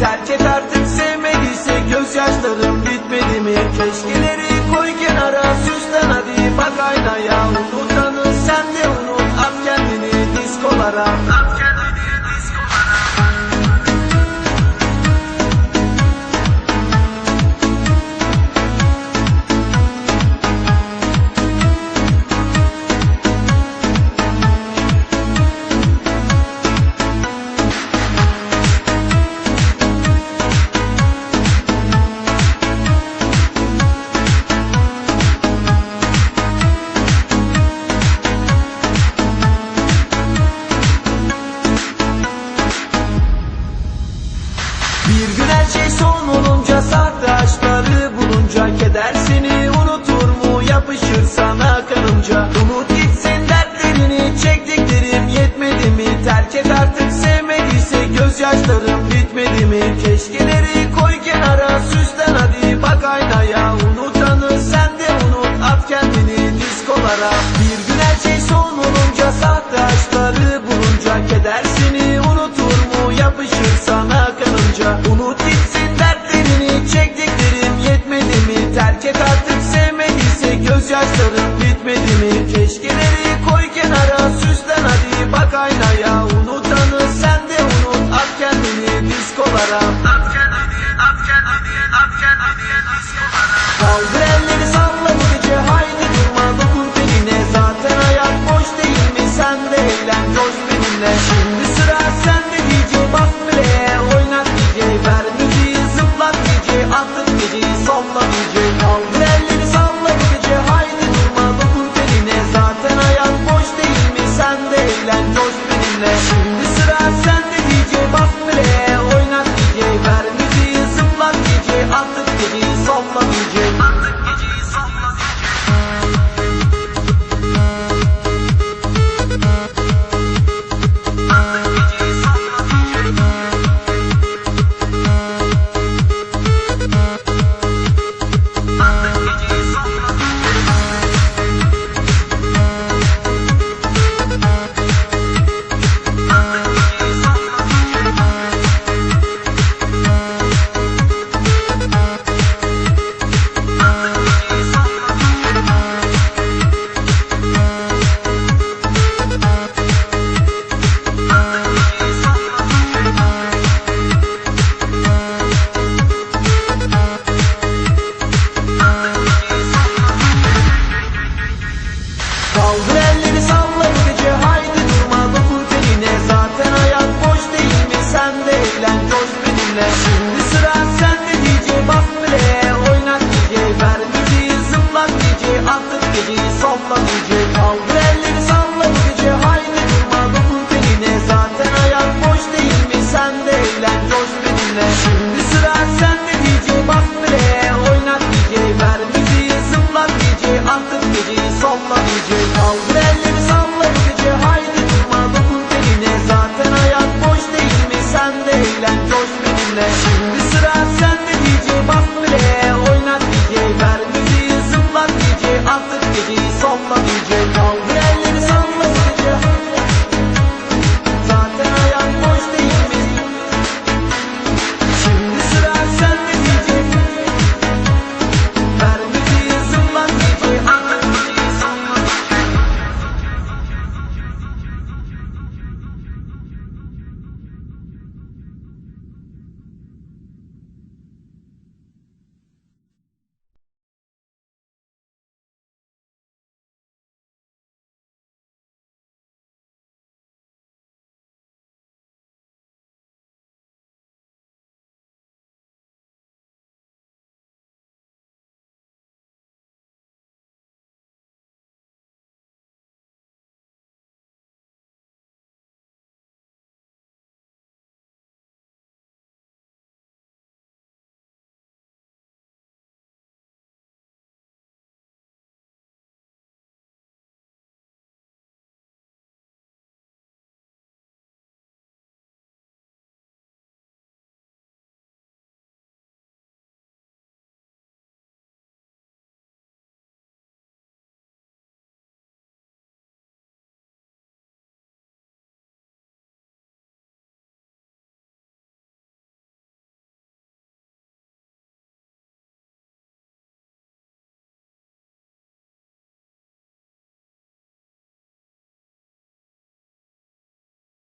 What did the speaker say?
Terk et artık sevmediyse gözyaşlarım bitmedi mi? Keşkeleri koy kenara süslen hadi bak aynaya Unutanı sen de unut at kendini diskolara bulunca sardaşları bulunca Keder seni. Unutur mu? Yapışır sana kanımca. Umut gitsin dertlerini çektiklerim yetmedi mi? Terk et artık sevmediyse gözyaşlarım